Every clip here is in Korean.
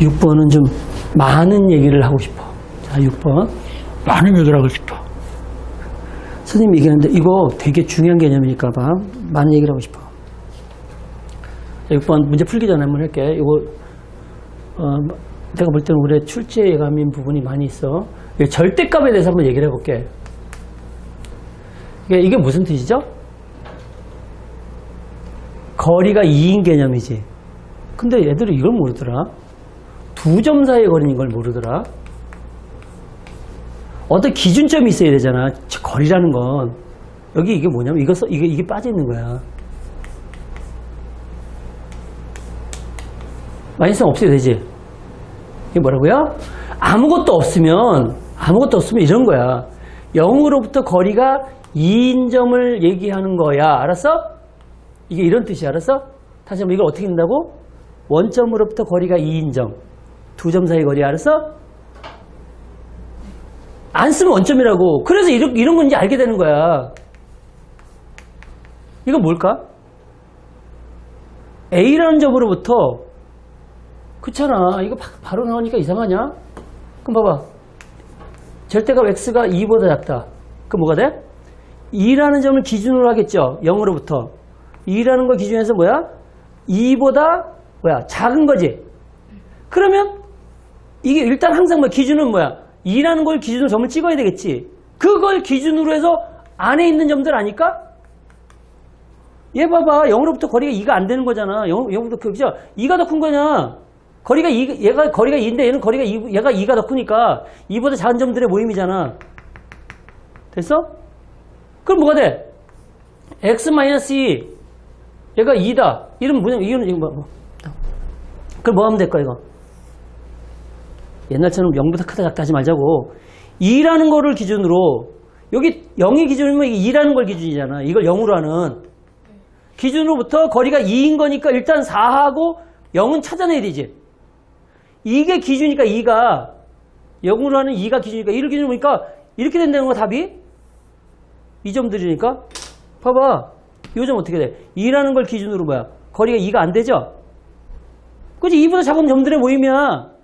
6번은 좀 많은 얘기를 하고 싶어. 자, 6번. 많은 얘기를 하고 싶어. 선생님 얘기하는데 이거 되게 중요한 개념이니까 봐. 많은 얘기를 하고 싶어. 자, 6번 문제 풀기 전에 한번 할게. 이거, 어, 내가 볼 때는 올해 출제 예감인 부분이 많이 있어. 절대값에 대해서 한번 얘기를 해볼게. 이게, 무슨 뜻이죠? 거리가 2인 개념이지. 근데 얘들이 이걸 모르더라. 두 점 사이의 거리인 걸 모르더라. 어떤 기준점이 있어야 되잖아. 저 거리라는 건. 여기 이게 뭐냐면 이거 써, 이게, 이게 빠져 있는 거야. 마이너스는 없어야 되지. 이게 뭐라고요? 아무것도 없으면, 아무것도 없으면 이런 거야. 0으로부터 거리가 2인 점을 얘기하는 거야. 알았어? 이게 이런 뜻이야. 알았어? 다시 한번 이걸 어떻게 된다고? 원점으로부터 거리가 2인 점. 두 점 사이 거리. 알았어? 안 쓰면 원점이라고. 그래서 이런, 이런 건지 알게 되는 거야. 이건 뭘까? A라는 점으로부터 그렇잖아. 이거 바- 바로 나오니까 이상하냐? 그럼 봐봐. 절대값 x가 2보다 작다. 그럼 뭐가 돼? 2라는 점을 기준으로 하겠죠. 0으로부터. 2라는 걸 기준해서 뭐야? 2보다 뭐야? 작은 거지. 그러면 이게 일단 항상 뭐 기준은 뭐야? 2라는 걸 기준으로 점을 찍어야 되겠지. 그걸 기준으로 해서 안에 있는 점들 아닐까? 얘 봐봐. 0으로부터 거리가 2가 안 되는 거잖아. 0, 0부터 그죠? 2가 더 큰 거냐? 거리가 2, 얘가 거리가 2인데 얘는 거리가 2, 얘가 2가 더 크니까 2보다 작은 점들의 모임이잖아. 됐어? 그럼 뭐가 돼? x-2 얘가 2다. 이러면 뭐냐? 이거는 이거 뭐, 뭐. 그럼 뭐 하면 될까 이거? 옛날처럼 0보다 크다 작다 하지 말자고 2라는 거를 기준으로 여기 0이 기준이면 이게 2라는 걸 기준이잖아. 이걸 0으로 하는 기준으로부터 거리가 2인 거니까 일단 4하고 0은 찾아내야 되지. 이게 기준이니까 2가 0으로 하는 2가 기준이니까 1을 기준으로 보니까 이렇게 된다는 거 답이 이 점들이니까 봐봐. 이점 어떻게 돼? 2라는 걸 기준으로 뭐야? 거리가 2가 안 되죠? 그지 2보다 작은 점들의 모임이야.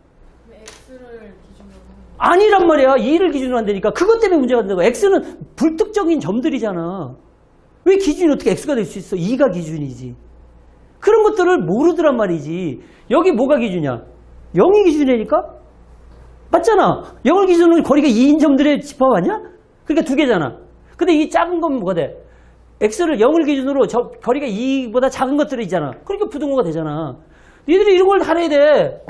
아니란 말이야. 2를 기준으로 한다니까. 그것 때문에 문제가 된다고. x는 불특정인 점들이잖아. 왜 기준이 어떻게 x가 될 수 있어? 2가 기준이지. 그런 것들을 모르더란 말이지. 여기 뭐가 기준이야? 0이 기준이니까? 맞잖아. 0을 기준으로 거리가 2인 점들의 집합 아니야? 그러니까 두 개잖아. 근데 이 작은 건 뭐가 돼? x를 0을 기준으로 저 거리가 2보다 작은 것들이 있잖아. 그러니까 부등호가 되잖아. 니들이 이런 걸다 해야 돼.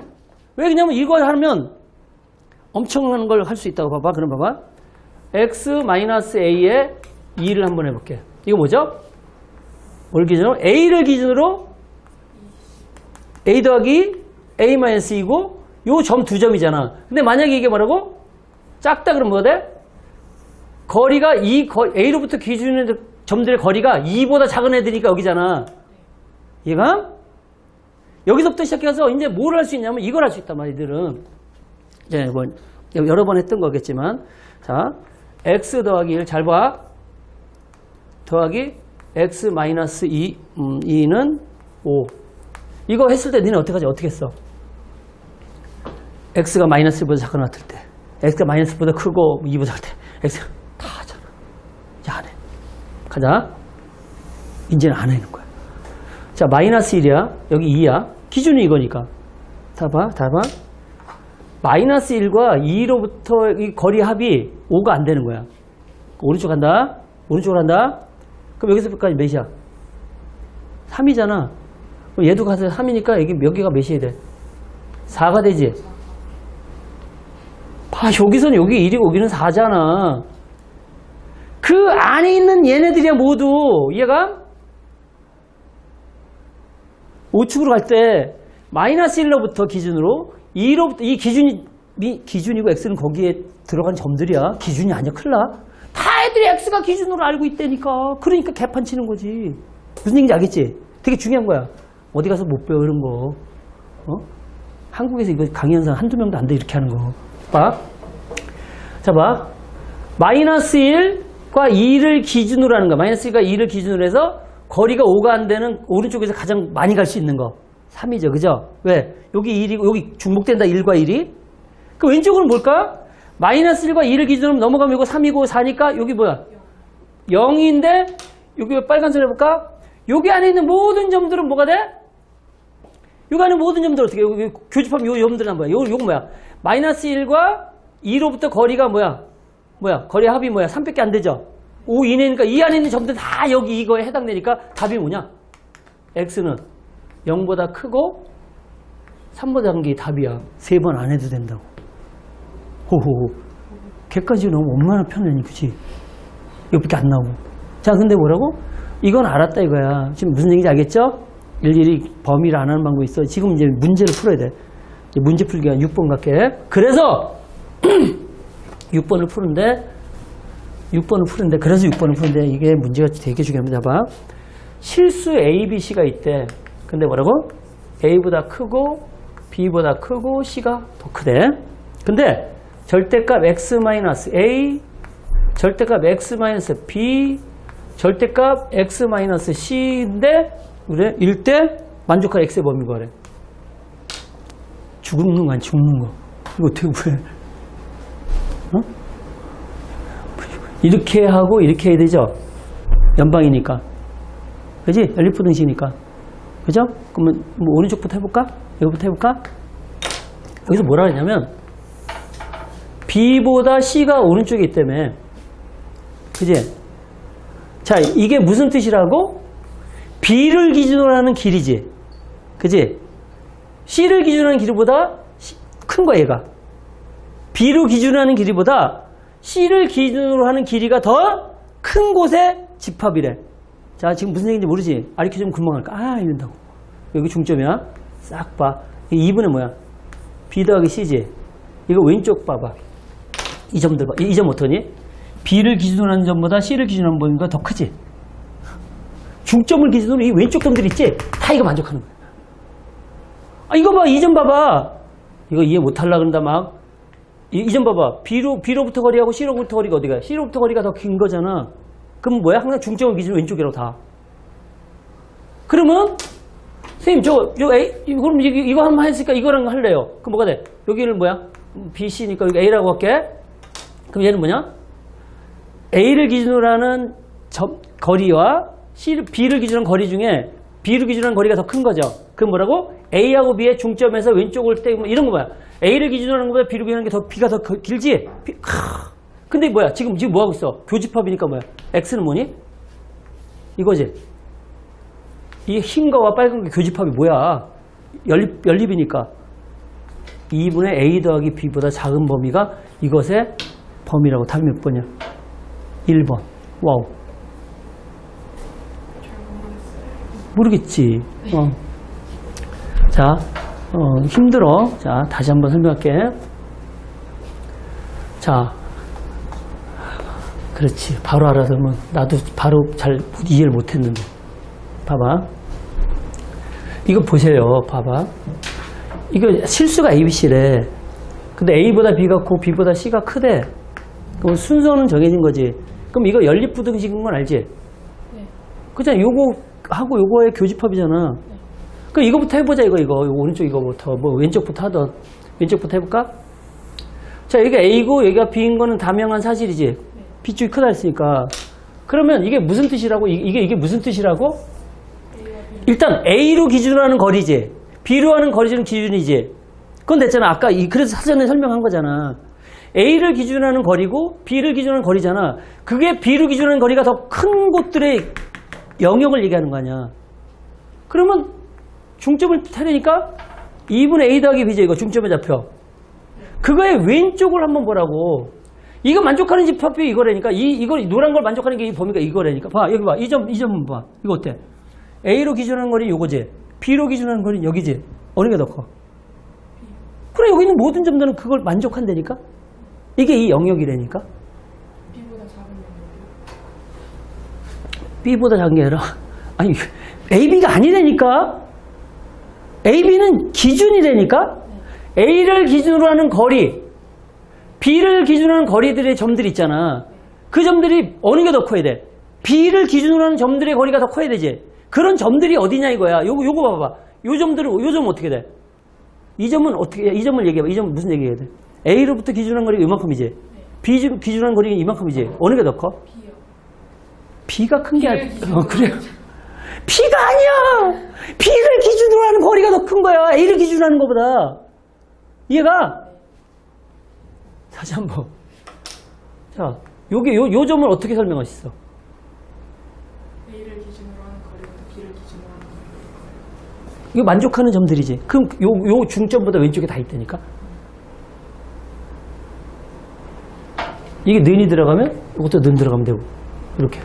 왜 그냐면 이걸 하면 엄청난 걸 할 수 있다고 봐봐. 그럼 봐봐. x-a에 2를 한번 해볼게. 이거 뭐죠? 뭘 기준으로? a를 기준으로 a 더하기 a-2고 요 점 두 점이잖아. 근데 만약에 이게 뭐라고? 작다 그러면 뭐가 돼? 거리가 이 거- a로부터 기준의 점들의 거리가 2보다 작은 애들이니까 여기잖아. 얘가 여기서부터 시작해서 이제 뭘 할 수 있냐면 이걸 할 수 있단 말이야, 이들은. 예, 뭐, 여러 번 했던 거겠지만. 자, x 더하기 1, 잘 봐. 더하기 x 마이너스 2, 음, 2는 5. 이거 했을 때 너는 어떻게 하지? 어떻게 했어? x가 마이너스 1보다 작거나 같을 때. x가 마이너스 1보다 크고 2보다 작을 때. x가 다 하잖아. 이제 안 해. 가자. 이제는 안 하는 거야. 자, 마이너스 1이야. 여기 2야. 기준이 이거니까. 다 봐, 다 봐. 마이너스 1과 2로부터 이 거리 합이 5가 안 되는 거야. 오른쪽 간다. 오른쪽으로 간다. 그럼 여기서까지 몇이야? 3이잖아. 그럼 얘도 가서 3이니까 여기 몇 개가 몇이 돼? 4가 되지? 봐, 여기서는 여기 1이고 여기는 4잖아. 그 안에 있는 얘네들이야 모두. 이해가? 우측으로 갈 때 마이너스 1로부터 기준으로 2로부터 이 기준이 미- 기준이고 x는 거기에 들어간 점들이야. 기준이 아니야. 큰일 나. 다 애들이 x가 기준으로 알고 있다니까. 그러니까 개판 치는 거지. 무슨 얘기인지 알겠지? 되게 중요한 거야. 어디 가서 못 이런 거. 어? 한국에서 이거 강의 현상 한두 명도 안 돼 이렇게 하는 거. 봐. 자 봐. 마이너스 1과 2를 기준으로 하는 거. 마이너스 1과 2를 기준으로 해서 거리가 5가 안 되는 오른쪽에서 가장 많이 갈 수 있는 거. 3이죠. 그죠? 왜? 여기 1이고, 여기 중복된다, 1과 1이. 그 왼쪽은 뭘까? 마이너스 1과 2를 기준으로 넘어가면 이거 3이고 4니까 여기 뭐야? 0인데, 여기 빨간색 해볼까? 여기 안에 있는 모든 점들은 뭐가 돼? 여기 안에 모든 점들 어떻게, 해? 여기 교집합 요 점들은 뭐야? 요, 요거 뭐야? 마이너스 1과 2로부터 거리가 뭐야? 뭐야? 거리 합이 뭐야? 3밖에 안 되죠? 5 이내니까 이 안에 있는 점들 다 여기 이거에 해당되니까 답이 뭐냐? x는 0보다 크고 3보다 작은 게 답이야. 세 번 안 해도 된다고. 호호호. 걔까지 너무 얼마나 편하니, 그치? 이거밖에 안 나오고. 자, 근데 뭐라고? 이건 알았다 이거야. 지금 무슨 얘기인지 알겠죠? 일일이 범위를 안 하는 방법이 있어. 지금 이제 문제를 풀어야 돼. 문제 풀기가 6번 갈게. 그래서 6번을 푸는데 6번을 푸는데 그래서 6번을 푸는데 이게 문제가 되게 중요합니다. 봐. 실수 A, B, C가 있대. 근데 뭐라고? A보다 크고 B보다 크고 C가 더 크대. 근데 절대값 X-A, 절대값 X-B, 절대값 X-C인데 그래? 일대 만족한 X의 범위가 그래. 죽는 거 아니 죽는 거. 이거 어떻게 왜? 어? 이렇게 하고 이렇게 해야 되죠? 연방이니까. 그지? 연립부등식이니까. 그죠? 그러면 뭐 오른쪽부터 해볼까? 여기부터 해볼까? 여기서 뭐라 하냐면 B보다 C가 오른쪽에 있다며. 그지? 자, 이게 무슨 뜻이라고? B를 기준으로 하는 길이지. 그지? C를 기준으로 하는 길이보다 큰 거야, 얘가. B로 기준으로 하는 길이보다 C를 기준으로 하는 길이가 더 큰 곳의 집합이래. 자, 지금 무슨 얘기인지 모르지? 아리켜 주면 금방 할까? 아, 이런다고. 여기 중점이야. 싹 봐. 이 2분의 뭐야? B 더하기 C지. 이거 왼쪽 봐봐. 이 점들 봐. 이 점 어떠니? B를 기준으로 하는 점보다 C를 기준으로 하는 점보다 더 크지? 중점을 기준으로 이 왼쪽 점들 있지? 다 이거 만족하는 거야. 아, 이거 봐. 이 점 봐봐. 이거 이해 못하려 그런다, 막. 이 점 봐봐. B로, B로부터 거리하고 C로부터 거리가 어디가? C로부터 거리가 더 긴 거잖아. 그럼 뭐야? 항상 중점을 기준으로 왼쪽이라고 다. 그러면, 선생님, 저, 저 A, 그럼 이거, 한번 했으니까 이거랑 할래요. 그럼 뭐가 돼? 여기는 뭐야? B, C니까 여기 A라고 할게. 그럼 얘는 뭐냐? A를 기준으로 하는 점, 거리와 C를, B를 기준으로 한 거리 중에 B를 기준으로 한 거리가 더 큰 거죠. 그럼 뭐라고? A하고 B의 중점에서 왼쪽을 떼고 이런 거 뭐야? A를 기준으로 하는 것보다 B를 기준으로 하는 게 더 B가 더 거- 길지? B, 크. 근데 뭐야? 지금 지금 뭐 하고 있어? 교집합이니까 뭐야? X는 뭐니? 이거지. 이 흰 거와 빨간 게 교집합이 뭐야? 연립 연립이니까 2분의 A 더하기 B보다 작은 범위가 이것의 범위라고 답이 몇 번이야? 1번. 와우. 모르겠지. 어. 자, 어, 힘들어. 자, 다시 한번 설명할게. 자, 그렇지. 바로 알아서 면 나도 바로 잘 이해를 못했는데. 봐봐. 이거 보세요. 봐봐. 이거 실수가 ABC래. 근데 A보다 B가 크고 B보다 C가 크대. 그럼 순서는 정해진 거지. 그럼 이거 연립부등식인 건 알지? 그잖아. 요거 하고 요거의 교집합이잖아. 그 이거부터 해보자 이거 이거 이거 오른쪽 이거부터 뭐 왼쪽부터 하던 왼쪽부터 해볼까? 자 여기가 A고 여기가 B인 거는 다명한 사실이지. B 쪽이 크다 했으니까. 그러면 이게 무슨 뜻이라고? 이- 이게 이게 무슨 뜻이라고? 일단 A로 기준으로 하는 거리지. B로 하는 거리는 기준이지. 그건 됐잖아. 아까 이 그래서 사전에 설명한 거잖아. A를 기준으로 하는 거리고 B를 기준으로 하는 거리잖아. 그게 B로 기준으로 하는 거리가 더 큰 곳들의 영역을 얘기하는 거 아니야. 그러면 중점을 타려니까 2분의 A 더하기 B죠. 이거 중점에 잡혀. 그거의 왼쪽을 한번 보라고. 이거 만족하는 집합이 이거라니까. 이, 이거 노란 걸 만족하는 게 이 범위가 이거라니까. 봐. 여기 봐. 이 점, 이 점 봐. 이거 어때? A로 기준하는 거리 요거지. B로 기준하는 거리 여기지. 어느 게 더 커? 그래, 여기 있는 모든 점들은 그걸 만족한다니까? 이게 이 영역이라니까? B보다 작은 게 아니라, 아니, AB가 아니라니까? AB는 기준이라니까? A를 기준으로 하는 거리, B를 기준으로 하는 거리들의 점들이 있잖아. 그 점들이 어느 게 더 커야 돼? B를 기준으로 하는 점들의 거리가 더 커야 되지. 그런 점들이 어디냐 이거야. 요거, 요거 봐봐. 요 점들은 요 점은 어떻게 돼? 이 점은 어떻게 이 점을 얘기해 봐. 이 점은 무슨 얘기해야 돼? A로부터 기준한 거리가 이만큼이지. B 주- 기준한 거리가 이만큼이지. 어느 게 더 커? B요. B가 큰 게 아니 기준으로 어, 그래. B가 아니야. B를 기준으로 하는 거리가 더 큰 거야. A를 기준으로 하는 것보다. 이해가? 다시 한번. 자, 요게 요, 요 점을 어떻게 설명할 수 있어? A를 기준으로 하는 거리보다 B를 기준으로 하는 거리. 이거 만족하는 점들이지. 그럼 요, 요 중점보다 왼쪽에 다 있다니까? 이게 는이 들어가면 이것도 는 들어가면 되고. 이렇게.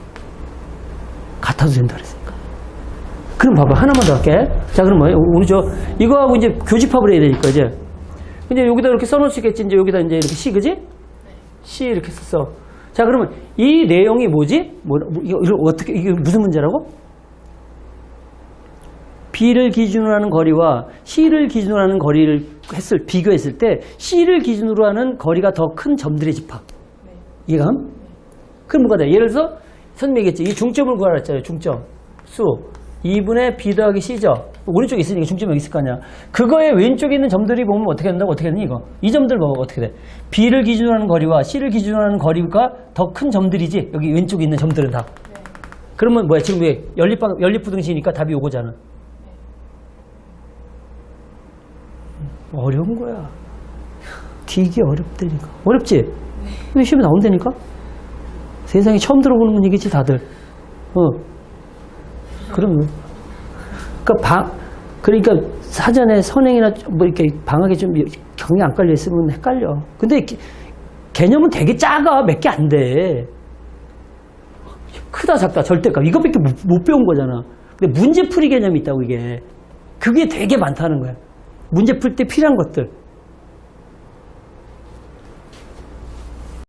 같아도 된다 그랬으니까. 그럼 봐봐. 하나만 더 할게. 자, 그럼 뭐예요? 우리 저, 이거하고 이제 교집합을 해야 되니까, 이제. 근데 여기다 이렇게 써놓을 수 있겠지. 이제 여기다 이제 이렇게 C, 그지? C 이렇게 썼어. 자, 그러면 이 내용이 뭐지? 뭐, 뭐 이거, 이거 어떻게, 이게 무슨 문제라고? B를 기준으로 하는 거리와 C를 기준으로 하는 거리를 했을, 비교했을 때 C를 기준으로 하는 거리가 더 큰 점들의 집합. 네. 이해감? 그럼 뭐가 돼? 예를 들어서 선생님이 얘기했지. 이 중점을 구하라 했잖아요. 중점. 수. 2분의 B 더하기 C죠. 오른쪽에 있으니까 중점이 있을 거 아니야. 그거의 왼쪽에 있는 점들이 보면 어떻게 된다고? 어떻게 되니 이거? 이 점들 보면 어떻게 돼? B를 기준으로 하는 거리와 C를 기준으로 하는 거리가 더 큰 점들이지. 여기 왼쪽에 있는 점들은 다. 네. 그러면 뭐야? 지금 왜 연립방, 연립부등식이니까 답이 요거잖아. 어려운 거야. 되게 어렵다니까. 어렵지? 왜 시험에 나온다니까? 세상에 처음 들어보는 분위기지, 다들. 어. 그럼, 그러니까 방, 그러니까 사전에 선행이나 뭐 이렇게 방학에 좀 경이 안 깔려 있으면 헷갈려. 근데 개- 개념은 되게 작아. 몇 개 안 돼. 크다, 작다, 절대값. 이것밖에 못, 못 배운 거잖아. 근데 문제풀이 개념이 있다고, 이게. 그게 되게 많다는 거야. 문제 풀 때 필요한 것들.